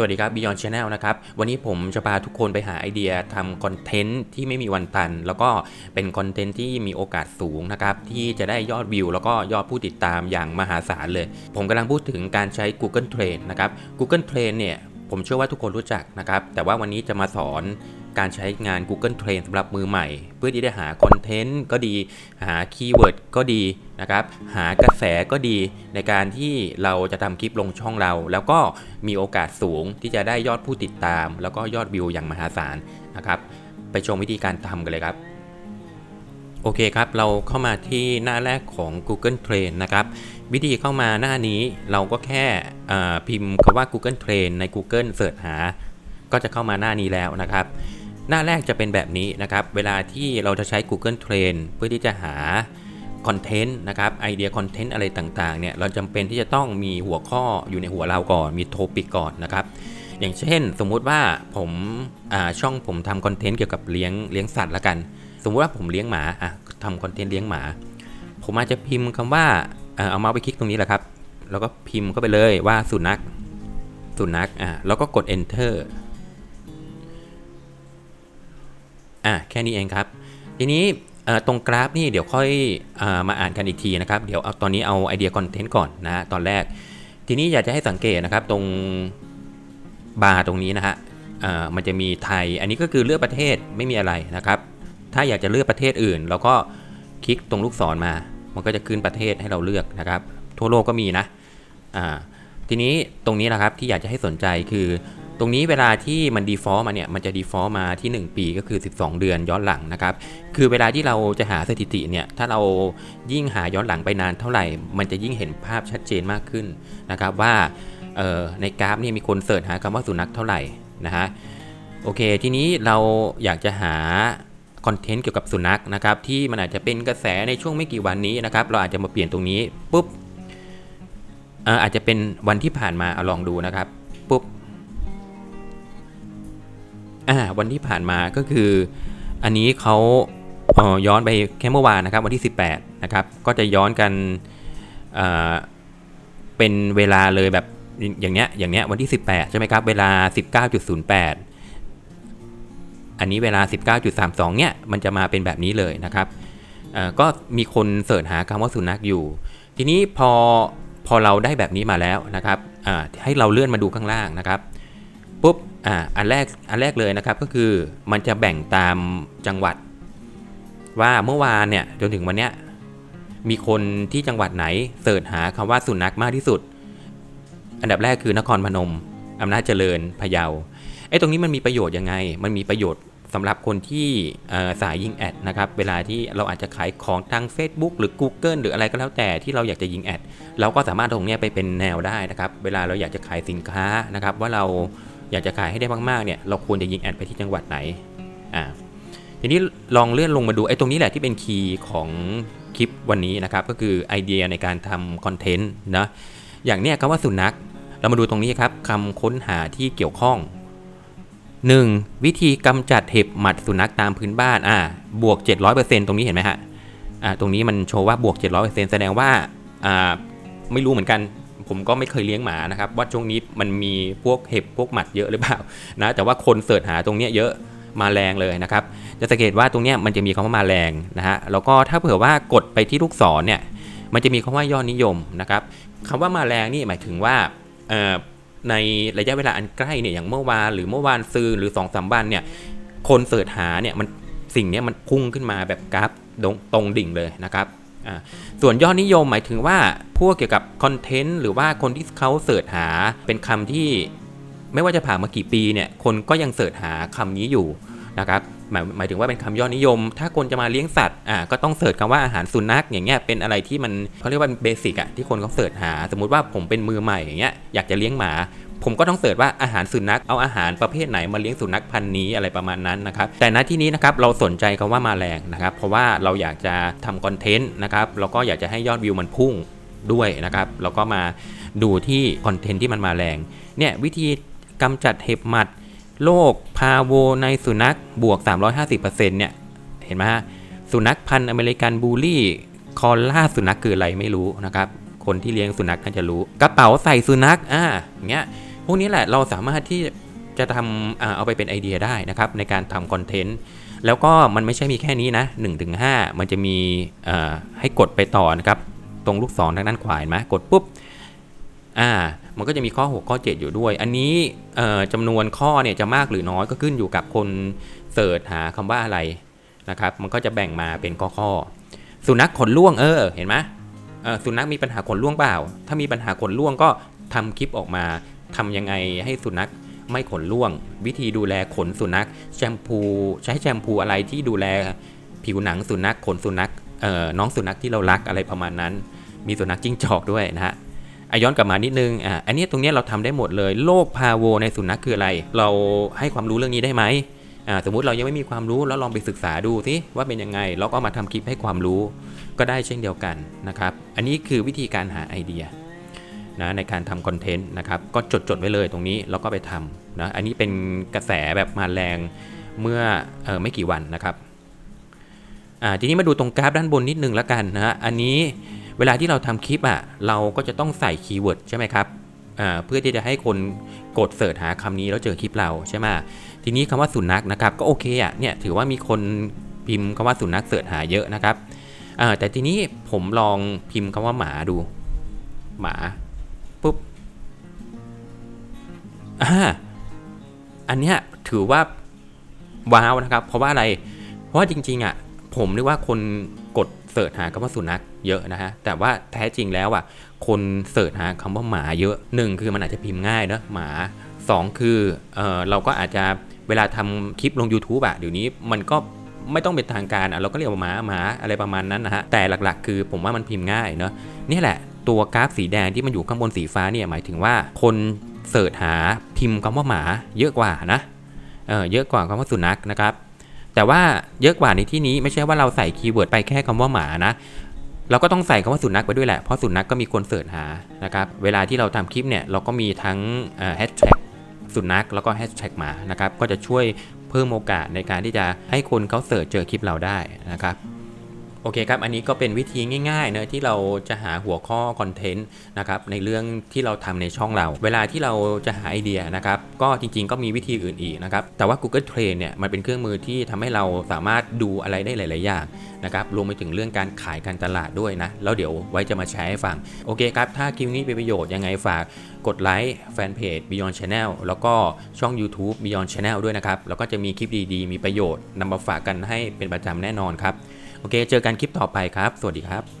สวัสดีครับ Beyond Channel นะครับ วันนี้ผมจะพาทุกคนไปหาไอเดียทำคอนเทนต์ที่ไม่มีวันตัน แล้วก็เป็นคอนเทนต์ที่มีโอกาสสูงนะครับ ที่จะได้ยอดวิว แล้วก็ยอดผู้ติดตามอย่างมหาศาลเลย ผมกำลังพูดถึงการใช้ Google Trend นะครับ Google Trend เนี่ยผมเชื่อว่าทุกคนรู้จักนะครับ แต่ว่าวันนี้จะมาสอน การใช้งาน Google Trend สำหรับมือใหม่ เพื่อที่จะหาคอนเทนต์ก็ดี หาคีย์เวิร์ดก็ดีนะครับ หากระแสก็ดีในการที่เราจะทำคลิปลงช่องเรา แล้วก็มีโอกาสสูงที่จะได้ยอดผู้ติดตาม แล้วก็ยอดวิวอย่างมหาศาลนะครับ ไปชมวิธีการทำกันเลยครับโอเคครับ เราเข้ามาที่หน้าแรกของ Google Trend นะครับ วิธีเข้ามาหน้านี้เราก็แค่พิมพ์คำว่า Google Trend ใน Google เสิร์ชหา ก็จะเข้ามาหน้านี้แล้วนะครับ หน้าแรกจะเป็นแบบนี้นะครับ เวลาที่เราจะใช้ Google Trend เพื่อที่จะหาคอนเทนต์นะครับไอเดียคอนเทนต์อะไรต่างๆเนี่ยเราจำเป็นที่จะต้องมีหัวข้ออยู่ในหัวเราก่อนมีโทปิกก่อนนะครับ อย่างเช่น สมมุติว่าผมาช่องผมทำคอนเทนต์เกี่ยวกับเลี้ยงเลี้ยงสัตว์ละกัน สมมุติว่าผมเลี้ยงหมาอะทำคอนเทนต์เลี้ยงหมา ผมอาจจะพิมพ์คำว่าอ่าเอาเมาส์ไปคลิกตรงนี้แหละครับ แล้วก็พิมพ์เข้าไปเลยว่าสุนัขสุนัขอะแล้วก็กด enter อะแค่นี้เองครับ ทีนี้ตรงกราฟนี่เดี๋ยวค่อยอมาอ่านกันอีกทีนะครับ เดี๋ยวเอาตอนนี้เอาไอเดียคอนเทนต์ก่อนนะตอนแรก ทีนี้อยากจะให้สังเกตนะครับตรงบาร์ตรงนี้นะฮะมันจะมีไทย อันนี้ก็คือเลือกประเทศไม่มีอะไรนะครับ ถ้าอยากจะเลือกประเทศอื่นเราก็คลิกตรงลูกศรมา มันก็จะขึ้นประเทศให้เราเลือกนะครับ ทั่วโลกก็มีนะทีนี้ตรงนี้นะครับที่อยากจะให้สนใจคือ ตรงนี้เวลาที่มัน default มาเนี่ย มันจะ default มาที่ 1 ปีก็คือ 12 เดือนย้อนหลังนะครับ คือเวลาที่เราจะหาสถิติเนี่ย ถ้าเรายิ่งหาย้อนหลังไปนานเท่าไหร่ มันจะยิ่งเห็นภาพชัดเจนมากขึ้นนะครับว่าในกราฟนี่มีคนเสิร์ชหาคำว่าสุนัขเท่าไหร่นะฮะ โอเค ทีนี้เราอยากจะหาคอนเทนต์เกี่ยวกับสุนัขนะครับที่มันอาจจะเป็นกระแสในช่วงไม่กี่วันนี้นะครับ เราอาจจะมาเปลี่ยนตรงนี้ปุ๊บอาจจะเป็นวันที่ผ่านมาเอาลองดูนะครับปุ๊บ อ่าวันที่ผ่านมาก็คือ อันนี้เขาเออย้อนไปแค่เมื่อวานนะครับ วันที่ 18 นะครับ ก็จะย้อนกันเเป็นเวลาเลยแบบอย่างเนี้ยอย่างเนี้ยวันที่ 18 ใช่ไหมครับ เวลา 19.08 อันนี้เวลา 19.32 เนี่ยมันจะมาเป็นแบบนี้เลยนะครับก็มีคนเสิร์ชหาคำว่าสุนัขอยู่ ทีนี้พอพอเราได้แบบนี้มาแล้วนะครับให้เราเลื่อนมาดูข้างล่างนะครับปุ๊บ อ่าอันแรกอันแรกเลยนะครับก็คือมันจะแบ่งตามจังหวัด ว่าเมื่อวานเนี่ยจนถึงวันเนี้ยมีคนที่จังหวัดไหนเสิร์ชหาคำว่าสุนัขมากที่สุด อันดับแรกคือนครพนมอำนาจเจริญพะเยาไอ้ตรงนี้มันมีประโยชน์ยังไง มันมีประโยชน์สำหรับคนที่สายยิงแอดนะครับเวลาที่เราอาจจะขายของทาง Facebook หรือ Google หรืออะไรก็แล้วแต่ที่เราอยากจะยิงแอดเราก็สามารถตรงนี้ไปเป็นแนวได้นะครับ เวลาเราอยากจะขายสินค้านะครับ ว่าเรา อยากจะขายให้ได้มากๆเนี่ยเราควรจะยิงแอดไปที่จังหวัดไหนอ่าทีนี้ลองเลื่อนลงมาดูไอ้ตรงนี้แหละที่เป็นคีย์ของคลิปวันนี้นะครับก็คือไอเดียในการทำคอนเทนต์นะอย่างเนี้ยคำว่าสุนัข เรามาดูตรงนี้ครับคำค้นหาที่เกี่ยวข้อง 1. วิธีกำจัดเห็บหมัดสุนัขตามพื้นบ้านอ่าบวก 700%ตรงนี้เห็นไหมฮะอ่าตรงนี้มันโชว์ว่าบวก 700%แสดงว่าอ่าไม่รู้เหมือนกัน ผมก็ไม่เคยเลี้ยงหมานะครับว่าช่วงนี้มันมีพวกเห็บพวกหมัดเยอะหรือเปล่านะแต่ว่าคนเสิร์ชหาตรงเนี้ยเยอะมาแรงเลยนะครับ จะสังเกตว่าตรงเนี้ยมันจะมีคำว่ามาแรงนะฮะแล้วก็ถ้าเผื่อว่ากดไปที่ลูกศรเนี่ยมันจะมีคำว่ายอดนิยมนะครับคำว่ามาแรงนี่หมายถึงว่าในระยะเวลาอันใกล้เนี่ยอย่างเมื่อวานหรือเมื่อวานซืนหรือ2อสวันเนี่ยคนเสิร์ชหาเนี่ยมันสิ่งเนี้ยมันพุ่งขึ้นมาแบบกราฟตรงดิ่งเลยนะครับ ส่วนยอดนิยมหมายถึงว่าพวกเกี่ยวกับคอนเทนต์หรือว่าคนที่เขาเสิร์ชหาเป็นคำที่ไม่ว่าจะผ่านมากี่ปีเนี่ยคนก็ยังเสิร์ชหาคำนี้อยู่นะครับหมายหมายถึงว่าเป็นคำยอดนิยม ถ้าคนจะมาเลี้ยงสัตว์อ่าก็ต้องเสิร์ชคำว่าอาหารสุนัขอย่างเงี้ยเป็นอะไรที่มันเขาเรียกว่าเบสิกอะที่คนเขาเสิร์ชหา สมมุติว่าผมเป็นมือใหม่อย่างเงี้ยอยากจะเลี้ยงหมา ผมก็ต้องเสิร์ชว่าอาหารสุนัขเอาอาหารประเภทไหนมาเลี้ยงสุนัขพันธุ์นี้อะไรประมาณนั้นนะครับแต่ณที่นี้นะครับเราสนใจคำว่ามาแรงนะครับ เพราะว่าเราอยากจะทำคอนเทนต์นะครับแล้วก็อยากจะให้ยอดวิวมันพุ่งด้วยนะครับแล้วก็มาดูที่คอนเทนต์ที่มันมาแรงเนี่ยวิธีกำจัดเห็บหมัดโรคพาโวในสุนัขบวก 350%เนี่ยเห็นไหมฮะสุนัขพันธุ์อเมริกันบูลลี่คอลล่าสุนัขคืออะไรไม่รู้นะครับคนที่เลี้ยงสุนัขน่าจะรู้ กระเป๋าใส่สุนัขอ่าอย่างเงี้ย พวกนี้แหละเราสามารถที่จะทำเอาไปเป็นไอเดียได้นะครับในการทำคอนเทนต์แล้วก็มันไม่ใช่มีแค่นี้นะ1-5ถึงมันจะมีให้กดไปต่อนะครับตรงลูกศรทางด้านขวาเห็นไหมกดปุ๊บอ่ามันก็จะมีข้อ 6 ข้อ 7 อยู่ด้วย อันนี้จำนวนข้อเนี่ยจะมากหรือน้อยก็ขึ้นอยู่กับคนเสิร์ชหาคำว่าอะไรนะครับ มันก็จะแบ่งมาเป็นข้อข้อ สุนัขขนล่วงเออเห็นไหมสุนัขมีปัญหาขนล่วงเปล่า ถ้ามีปัญหาขนล่วงก็ทำคลิปออกมา ทำยังไงให้สุนัขไม่ขนล่วง วิธีดูแลขนสุนัขแชมพูใช้แชมพูอะไรที่ดูแลผิวหนังสุนัขขนสุนัขเอ่อน้องสุนัขที่เรารักอะไรประมาณนั้น มีสุนัขจิ้งจอกด้วยนะฮะอะย้อนกลับมานิดนึงอะอันนี้ตรงนี้เราทำได้หมดเลยโรคพาโวในสุนัขคืออะไร เราให้ความรู้เรื่องนี้ได้ไหมอ่าสมมุติเรายังไม่มีความรู้แล้วลองไปศึกษาดูสิว่าเป็นยังไงแล้วก็มาทำคลิปให้ความรู้ก็ได้เช่นเดียวกันนะครับ อันนี้คือวิธีการหาไอเดีย นะในการทำคอนเทนต์นะครับก็จดจดไว้เลยตรงนี้แล้วก็ไปทำนะอันนี้เป็นกระแสแบบมาแรงเมื่อออไม่กี่วันนะครับอ่าทีนี้มาดูตรงกราฟด้านบนนิดนึงแล้วกันนะฮะอันนี้เวลาที่เราทำคลิปอะเราก็จะต้องใส่คีย์เวิร์ดใช่ไหมครับอ่าเพื่อที่จะให้คนกดเสิร์ชหาคำนี้แล้วเจอคลิปเราใช่ไหมทีนี้คำว่าสุนัขนะครับก็โอเคอะเนี่ยถือว่ามีคนพิมพ์คำว่าสุนัขเสิร์ชหาเยอะนะครับอ่าแต่ทีนี้ผมลองพิมพ์คำว่าหมาดู หมา ปุ๊บอ่าอันเนี้ยถือว่าว้าวนะครับ เพราะว่าอะไร เพราะว่าจริง ๆ อะ ผมเรียกว่าคนกดเสิร์ชหาคำว่าสุนัขเยอะนะฮะ แต่ว่าแท้จริงแล้วอะ คนเสิร์ชหาคำว่าหมาเยอะหนึ่งคือมันอาจจะพิมพ์ง่ายเนอะหมาสองคือเออเราก็อาจจะเวลาทำคลิปลง YouTube อะเดี๋ยวนี้มันก็ไม่ต้องเป็นทางการอะเราก็เรียกว่าหมาหมาอะไรประมาณนั้นนะฮะ แต่หลักๆ คือผมว่ามันพิมพ์ง่ายเนอะนี่แหละ ตัวกราฟสีแดงที่มันอยู่ข้างบนสีฟ้าเนี่ยหมายถึงว่าคนเสิร์ชหาพิมพ์คำว่าหมาเยอะกว่านะเออเยอะกว่าคำว่าสุนัขนะครับ แต่ว่าเยอะกว่าในที่นี้ไม่ใช่ว่าเราใส่คีย์เวิร์ดไปแค่คำว่าหมานะเราก็ต้องใส่คำว่าสุนัขไปด้วยแหละ เพราะสุนัขก็มีคนเสิร์ชหานะครับ เวลาที่เราทำคลิปเนี่ยเราก็มีทั้งแฮชแท็กสุนัขแล้วก็แฮชแท็กหมานะครับ ก็จะช่วยเพิ่มโอกาสในการที่จะให้คนเขาเสิร์ชเจอคลิปเราได้นะครับ อเคครับ อันนี้ก็เป็นวิธีง่ายๆเนะที่เราจะหาหัวข้อคอนเทนต์นะครับในเรื่องที่เราทำในช่องเรา เวลาที่เราจะหาไอเดียนะครับก็จริงๆ ก็มีวิธีอื่นอีกนะครับแต่ว่า Google Trend เนี่ยมันเป็นเครื่องมือที่ทำให้เราสามารถดูอะไรได้หลาย ๆ อย่างนะครับรวมไปถึงเรื่องการขายการตลาดด้วยนะแล้วเดี๋ยวไว้จะมาแชร์ให้ฟังโอเคครับ ถ้าคลิปนี้เป็นประโยชน์ยังไงฝากกดไลค์แฟนเพจ Beyond Channel แล้วก็ช่อง YouTube Beyond Channel ด้วยนะครับแล้วก็จะมีคลิปดีๆ มีประโยชน์นำมาฝากกันให้เป็นประจำแน่นอนครับ โอเค เจอกันคลิปต่อไปครับ สวัสดีครับ